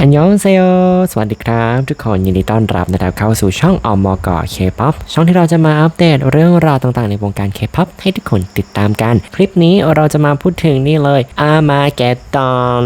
อันยองเซโยสวัสดีครับ ทุกคนยินดีต้อนรับนะครับเข้าสู่ช่องอมกเคป๊อปช่องที่เราจะมาอัปเดตเรื่องราวต่างๆในวงการเคป๊อปให้ทุกคนติดตามกัน คลิปนี้เราจะมาพูดถึงนี่เลยอามาเกตอน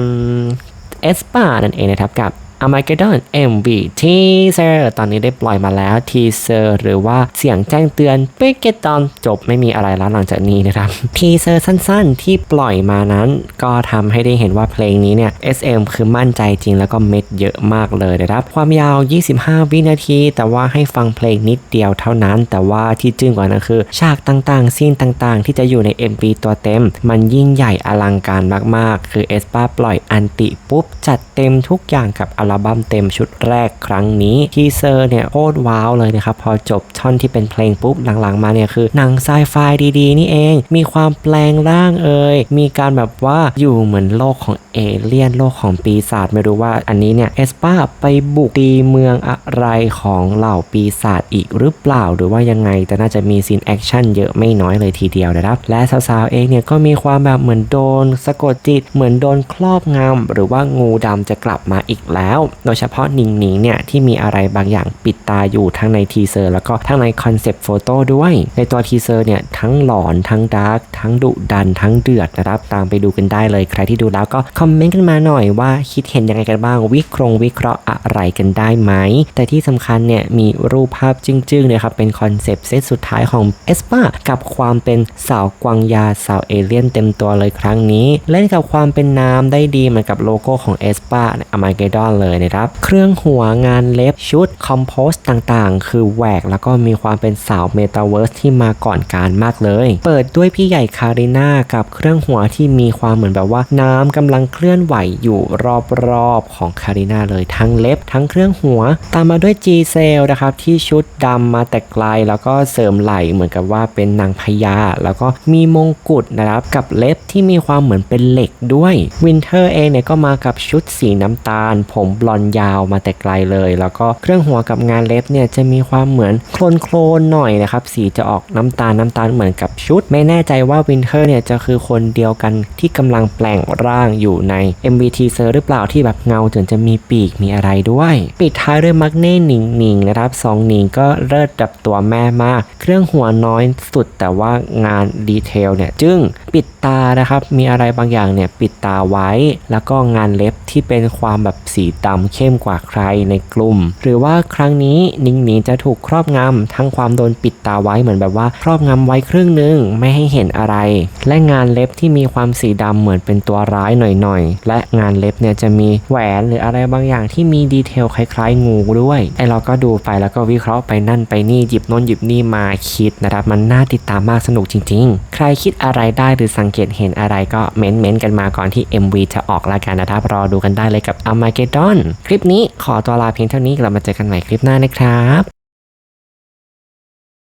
เอสปานั่นเองนะครับกับ Armageddon MV Teaser ตอนนี้ได้ปล่อยมาแล้ว Teaser หรือว่าเสียงแจ้งเตือน p i g e t o n จบไม่มีอะไรแล้วหลังจากนี้นะครับ Teaser สั้นๆ ที่ปล่อยมานั้น ก็ทำให้ได้เห็นว่าเพลงนี้เนี่ย SM คือมั่นใจจริงแล้วก็เม็ดเยอะมากเลยนะครับ ความยาว 25 วินาที แต่ว่าให้ฟังเพลงนิดเดียวเท่านั้น แต่ว่าที่จึ้งกว่านั้นคือฉากต่างๆซีนต่างๆ ที่จะอยู่ใน MV ตัวเต็ม มันยิ่งใหญ่อลังการมากๆ คือเอสปาปล่อยอันติปุ๊บจัดเต็มทุกอย่างกับอัลบั้มเต็มชุดแรกครั้งนี้ทีเซอร์เนี่ยโคตรว้าวเลยนะครับ พอจบท่อนที่เป็นเพลงปุ๊บหลังๆมาเนี่ยคือหนังไซไฟดีๆ นี่เอง มีความแปลงร่างเอ่ยมีการแบบว่าอยู่เหมือนโลกของเอเลี่ยนโลกของปีศาจไม่รู้ว่าอันนี้เนี่ยเอสปาไปบุกตีเมืองอะไรของเหล่าปีศาจอีกหรือเปล่าหรือว่ายังไงแต่น่าจะมีซีนแอคชั่นเยอะไม่น้อยเลยทีเดียวนะครับ และสาวๆเองเนี่ยก็มีความแบบเหมือนโดนสะกดจิตเหมือนโดนครอบงำหรือว่างูดำจะกลับมาอีกแล้วโดยเฉพาะหนิงหนิงเนี่ยที่มีอะไรบางอย่างปิดตาอยู่ทั้งในทีเซอร์แล้วก็ทั้งในคอนเซปต์โฟโต้ด้วย ในตัวทีเซอร์เนี่ยทั้งหลอนทั้งดาร์กทั้งดุดันทั้งเดือดนะครับตามไปดูกันได้เลยใครที่ดูแล้วก็คอมเมนต์กันมาหน่อยว่าคิดเห็นยังไงกันบ้างวิเคราะห์วิเคราะห์อะไรกันได้ไหม แต่ที่สำคัญเนี่ยมีรูปภาพจึ้งๆเนี่ยครับเป็นคอนเซปต์เซตสุดท้ายของเอสปากับความเป็นสาวกวางยาสาวเอเลี่ยนเต็มตัวเลยครั้งนี้ เล่นกับความเป็นน้ำได้ดีเหมือนกับโลโก้ของเอสปาในอมาเกดอนเลยนะครับ เครื่องหัวงานเล็บชุดคอมโพสต่างๆ คือแหวกแล้วก็มีความเป็นสาวเมตาเวิร์สที่มาก่อนการมากเลย เปิดด้วยพี่ใหญ่คาริน่ากับเครื่องหัวที่มีความเหมือนแบบว่า น้ำกำลังเคลื่อนไหวอยู่รอบๆของคาริน่าเลยทั้งเล็บทั้งเครื่องหัว ตามมาด้วย G เซลนะครับที่ชุดดำมาแต่ไกลแล้วก็เสริมไหลเหมือนกับว่าเป็นนางพญาแล้วก็มีมงกุฎนะครับกับเล็บที่มีความเหมือนเป็นเหล็กด้วยวินเทอร์เองเนี่ยก็มากับชุดสีน้ำตาล ผมบลอนยาวมาแต่ไกลเลย แล้วก็เครื่องหัวกับงานเล็บเนี่ยจะมีความเหมือนโคลนโคลนหน่อยนะครับ สีจะออกน้ำตาลน้ำตาลเหมือนกับชุด ไม่แน่ใจว่าวินเทอร์เนี่ยจะคือคนเดียวกันที่กำลังแปลงร่างอยู่ใน MVT เซอร์หรือเปล่าที่แบบเงาจนจะมีปีกมีอะไรด้วย ปิดท้ายด้วยมักเน่หนิงหนิงนะครับสองหนิงก็เลิศดับตัวแม่มาก เครื่องหัวน้อยสุดแต่ว่างานดีเทลเนี่ยจึงปิด ตานะครับ มีอะไรบางอย่างเนี่ยปิดตาไว้ แล้วก็งานเล็บที่เป็นความแบบสีดำเข้มกว่าใครในกลุ่ม หรือว่าครั้งนี้นิงหนิงจะถูกครอบงำทั้งความโดนปิดตาไว้เหมือนแบบว่า ครอบงำไว้ครึ่งหนึงไม่ให้เห็นอะไร และงานเล็บที่มีความสีดำเหมือนเป็นตัวร้ายหน่อยๆ และงานเล็บเนี่ยจะมีแหวนหรืออะไรบางอย่างที่มีดีเทลคล้ายๆ งูด้วยไอเราก็ดูไปแล้วก็วิเคราะห์ไปนั่นไปนี่หยิบน้นหยิบนี่มาคิดนะครับมันน่าติดตามมากสนุกจริง ๆ รคิดอะไรได้หรือสังเกตเห็นอะไรก็เม้นๆกันมาก่อนที่ MV จะออกละกันนะครับรอดูกันได้เลยกับ Armageddon คลิปนี้ขอตัวลาเพียงเท่านี้กลับมาเจอกันใหม่คลิปหน้านะครับ